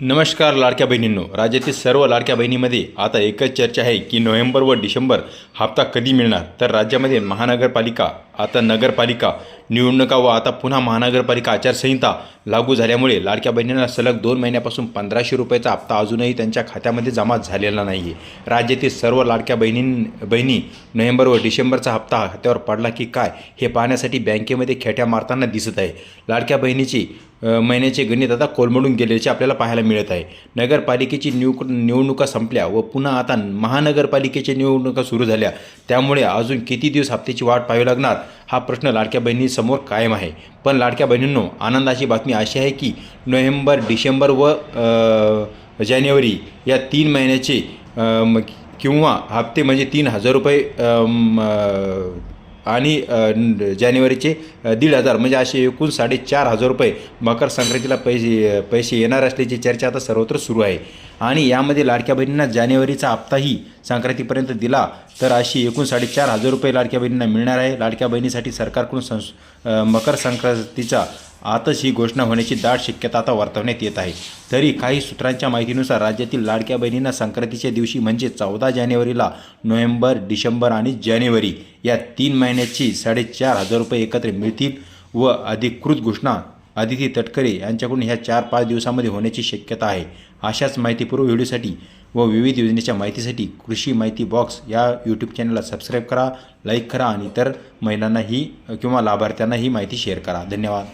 नमस्कार लाडक्या बहिणींनो. राज्यातील सर्व लाडक्या बहिणीमध्ये आता एकच चर्चा आहे की नोव्हेंबर व डिसेंबर हप्ता कधी मिळणार? तर राज्यामध्ये महानगरपालिका आता नगरपालिका निवडणुका व आता पुन्हा महानगरपालिका आचारसंहिता लागू झाल्यामुळे लाडक्या बहिणींना सलग दोन महिन्यापासून पंधराशे रुपयाचा हप्ता अजूनही त्यांच्या खात्यामध्ये जमा झालेला नाही आहे राज्यातील सर्व लाडक्या बहिणी बहिणी नोव्हेंबर व डिसेंबरचा हप्ता खात्यावर पडला की काय हे पाहण्यासाठी बँकेमध्ये खेट्या मारताना दिसत आहे. लाडक्या बहिणीची महिन्याचे गणित आता कोलमडून गेल्याचे आपल्याला पाहायला मिळत आहे. नगरपालिकेची निव निवडणुका संपल्या व पुन्हा आता महानगरपालिकेच्या निवडणुका सुरू झाल्या. त्यामुळे अजून किती दिवस हप्त्याची वाट पाहावी लागणार? हा प्रश्न लाडक्या बहिणींसमोर कायम आहे. पण लाडक्या बहिणींनो आनंदाची बातमी अशी आहे की नोव्हेंबर डिसेंबर व जानेवारी या तीन महिन्याचे किंवा हप्ते म्हणजे तीन हजार रुपये आणि जानेवारीचे दीड हजार म्हणजे असे एकूण साडेचार हजार रुपये मकर संक्रांतीला पैसे पैसे येणार असल्याची चर्चा आता सर्वत्र सुरू आहे. आणि यामध्ये लाडक्या बहिणींना जानेवारीचा हप्ताही संक्रांतीपर्यंत दिला तर अशी एकूण साडेचार हजार रुपये लाडक्या बहिणींना मिळणार आहे. लाडक्या बहिणीसाठी सरकारकडून संस मकर संक्रांतीचा आताच ही घोषणा होण्याची दाट शक्यता आता वर्तवण्यात येत आहे. तरी काही सूत्रांच्या माहितीनुसार राज्यातील लाडक्या बहिणींना संक्रांतीच्या दिवशी म्हणजे चौदा जानेवारीला नोव्हेंबर डिसेंबर आणि जानेवारी या तीन महिन्याची साडेचार हजार रुपये एकत्र मिळतील व अधिकृत घोषणा आदिती तटकरे यांच्याकडून ह्या चार पाच दिवसामध्ये होण्याची शक्यता आहे. अशाच माहितीपूर्व व्हिडिओसाठी व विविध योजनेच्या माहितीसाठी कृषी माहिती बॉक्स या यूट्यूब चॅनलला सबस्क्राईब करा लाईक करा आणि इतर महिलांनाही किंवा लाभार्थ्यांना ही माहिती शेअर करा. धन्यवाद.